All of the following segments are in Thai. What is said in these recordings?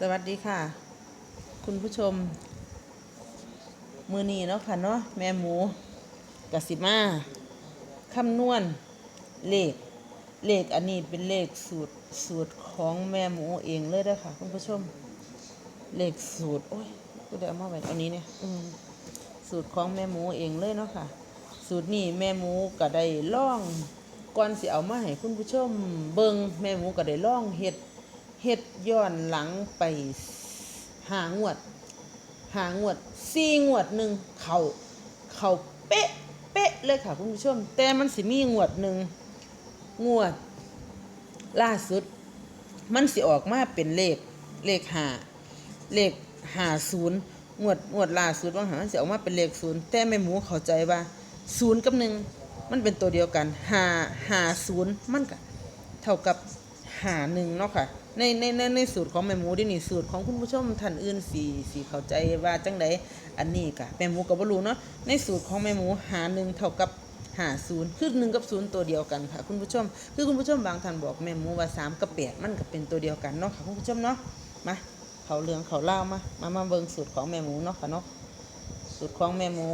สวัสดีค่ะ คุณผู้ชม มือนี้เนาะค่ะเนาะแม่หมูกสิมาคำนวณเลขเลขอันนี้เป็นเลขสูตรสูตรของแม่หมูเองเลยเด้อค่ะ คุณผู้ชม เลขสูตรโอ้ยกูได้เอามาไว้เอานี้เนี่ยอืมสูตรของแม่หมูเองเลยเนาะค่ะ สูตรนี้แม่หมูก็ได้ล่องก่อนสิเอามาให้คุณผู้ชม เบิงแม่หมูก็ได้ล่องเฮ็ด เฮ็ดย้อนหลังไปหางวด หางวดสี่งวดหนึ่งเขาเขาเป๊ะเป๊ะเลยค่ะคุณผู้ชม แต่มันสิมีงวดหนึ่งงวด ล่าสุด มันสิออกมาเป็นเลขเลขหาเลขหาศูนย์งวดงวดล่าสุดว่าหามันสิออกมาเป็นเลขศูนย์แต่แม่หมูเข้าใจว่าศูนย์กับหนึ่งมันเป็นตัวเดียวกันหาหาศูนย์มันก็เท่ากับ หาหนึ่งเนาะค่ะในในในในสูตรของแม่หมูที่นี่สูตรของคุณผู้ชมท่านอื่นสีสีเข้าใจว่าจังไดอันนี้กะแม่หมูก็บ่รู้เนาะในสูตรของแม่หมูหาหนึ่งเท่ากับหาศูนย์คือหนึ่งกับศูนย์ตัวเดียวกันค่ะ คุณผู้ชม คือคุณผู้ชมบางท่านบอกแม่หมูว่าสามกับแปดมันก็เป็นตัวเดียวกันเนาะค่ะคุณผู้ชมเนาะมาเขาเรืองเขาเล่ามามามาเบิ่งสูตรของแม่หมูเนาะค่ะเนาะสูตรของแม่หมู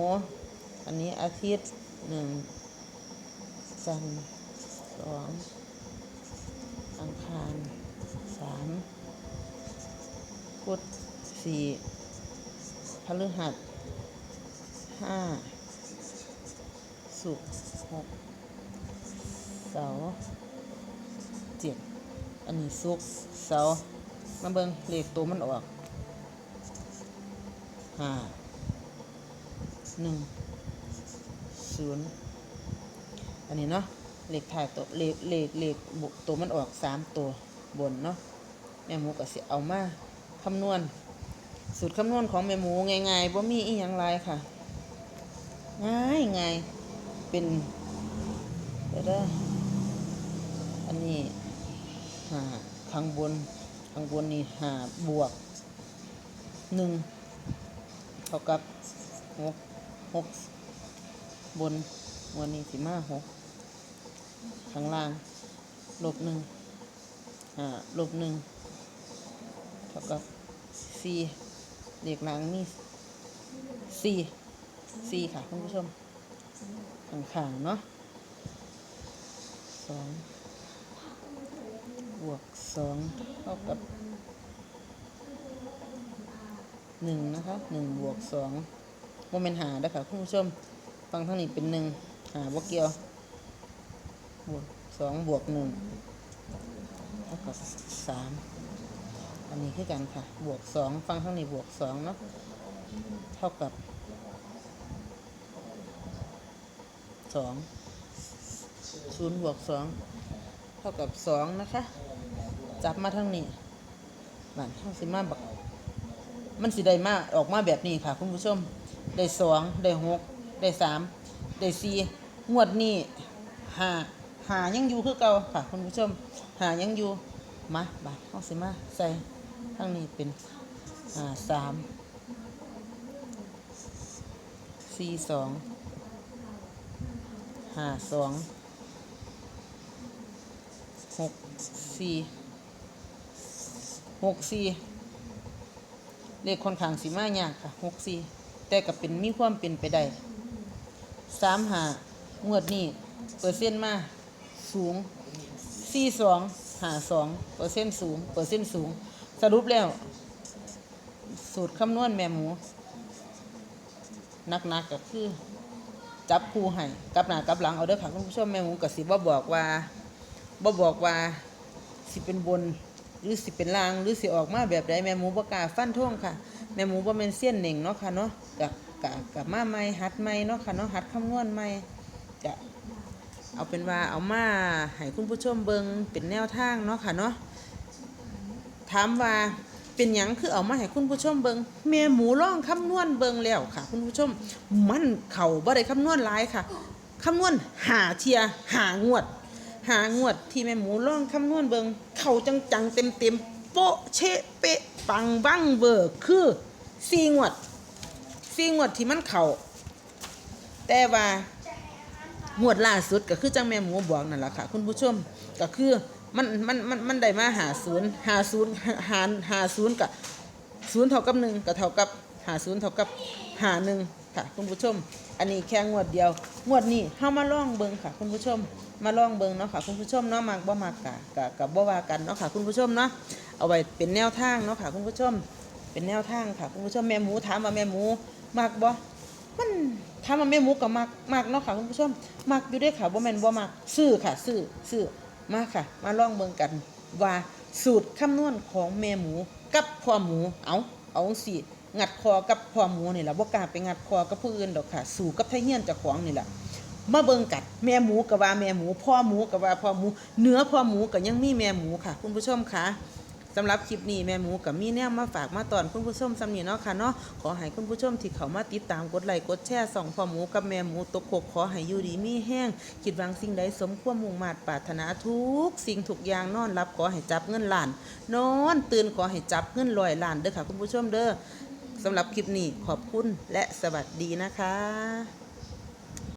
อันนี้อาทิตย์หนึ่งจันทร์สอง อังคารสามพุธสี่พฤหัสห้าศุกร์หกเสาร์เจ็ดอันนี้ศุกร์เสาร์มาเบิ่งเลขตัวมันออกห้าหนึ่งศูนย์อันนี้เนาะ เลขถ่ายตัวเลขเลขเลขบุตัวมันออกสามตัวบนเนาะแม่หมูก็สิเอามาคำนวณ สูตรคำนวณของแม่หมูง่ายๆบ่มีอีหยังหลายค่ะ ง่ายง่ายเป็นเดี๋ยวเด้ออันนี้หาข้างบนข้างบนนี่หาบวกหนึ่งเท่ากับหกหกบนวันนี้สิมาหก ข้างล่าง ลบหนึ่งอ่า ลบหนึ่งเท่ากับสี่เด็กหลังนี่สี่สี่ค่ะคุณผู้ชมข้างๆเนาะสองบวกสองเท่ากับหนึ่งนะคะหนึ่งบวกสองโมเมนต์หาเด้ค่ะคุณผู้ชมฟังทางนี้เป็นหนึ่งหาบวกเกี่ยว บวกสองบวกหนึ่งเท่ากับสามอันนี้คือกันค่ะ บวกสองฟังทางนี้บวกสองเนาะเท่ากับสองศูนย์บวกสองเท่ากับสองนะคะ จับมาทั้งนี้นั่นเท่าสิมาบักมันสิได้มาออกมาแบบนี้ค่ะ คุณผู้ชม ได้สองได้หกได้สามได้สี่งวดนี้ห้า หายังอยู่คือเก่าค่ะคุณผู้ชมหายังอยู่มาบาทเท่าสิมาใส่ทั้งนี้เป็นอ่าสามสี่สองห้าสองหกสี่หกสี่เลขค่อนข้างสีมายากค่ะหกสี่แต่ก็เป็นมีความเป็นไปได้สามหางวดนี้เปอร์เซ็นต์มา สูงสี่สองหาสองเปอร์เซ็นต์สูงเปอร์เซ็นต์สูง สรุปแล้ว สูตรคำนวณแม่หมูนักๆกก็คือ จับคู่ให้กับหน้ากับหลังเอาเด้อค่ะคุณผู้ชมแม่หมูก็สิบ่บอกว่าบ่บอกว่าสิเป็นบนหรือสิเป็นล่างหรือสิออกมาแบบใดแม่หมูบ่กาฟันธงค่ะ แม่หมูบ่แม่นเซียนเหน่งเนาะค่ะเนาะกับกับกับมาใหม่หัดใหม่เนาะค่ะเนาะหัดคำนวณใหม่จะ เอาเป็นว่าเอามาให้คุณผู้ชมเบิงเป็นแนวทางเนาะค่ะเนาะถามว่าเป็นหยังคือเอามาให้คุณผู้ชมเบิงแม่หมูล่องคำนวณเบิงแล้วค่ะ คุณผู้ชมมันเข่าบ่ได้คำนวณหลายค่ะคำนวณหาเทียหางวด หางวดที่แม่หมูล่องคำนวณเบิงเข่าจังๆเต็มเต็มๆโปะเชะเปะปังบังเบอร์คือสี่งวดสี่งวดที่มันเข่าแต่ว่า งวดล่าสุดก็คือจังแม่หมูบอกนั่นแหละค่ะ คุณผู้ชมก็คือมันมันมันมันได้มาหาศูนย์หาศูนย์หารหาศูนย์กับศูนย์เท่ากับหนึ่งก็เท่ากับหาศูนย์เท่ากับหาหนึ่งค่ะ คุณผู้ชม อันนี้แค่งวดเดียว งวดนี้เฮามาลองเบิงค่ะ คุณผู้ชม มาลองเบิงเนาะค่ะ คุณผู้ชมเนาะมักบ่มักกะกะกะบ่ว่ากันเนาะค่ะ คุณผู้ชมเนาะเอาไว้เป็นแนวทางเนาะค่ะ คุณผู้ชม เป็นแนวทางค่ะ คุณผู้ชมแม่หมูถามว่าแม่หมูมักบ่ มันถามว่าแม่หมูก็มักมักเนาะค่ะคุณผู้ชมมักอยู่ด้วยค่ะบ่แม่นบ่มักซื้อค่ะ ซื้อซื้อมาค่ะ มาลองเบิ่งกันว่าสูตรคำนวณของแม่หมูกับพ่อหมูเอาเอาสิงัดคอกับพ่อหมูนี่แหละบ่กล้าไปงัดคอกับผู้อื่นดอกค่ะ สู่กับไทเฮียนเจ้าของนี่แหละมาเบิ่งกัดแม่หมูก็ว่าแม่หมู พ่อหมูก็ว่าพ่อหมูเนื้อพ่อหมูก็ยังมีแม่หมูค่ะ คุณผู้ชมค่ะ สำหรับคลิปนี้แม่หมูกับมีแนวมาฝากมาตอนคุณผู้ชมสำนีเนาะค่ะเนาะขอให้คุณผู้ชมที่เขามาติดตามกดไลค์กดแชร์ส่องพ่อหมูกับแม่หมูตกขกขอให้อยู่ดีมีแห้งคิดหวังสิ่งใดสมความมุ่งมาตรปรารถนาทุก สิ่งทุกอย่างนอนรับขอให้จับเงินล้าน นอนตื่นขอให้จับเงินลอยล้านเด้อค่ะคุณผู้ชมเด้อสำหรับคลิปนี้ขอบคุณและสวัสดีนะคะ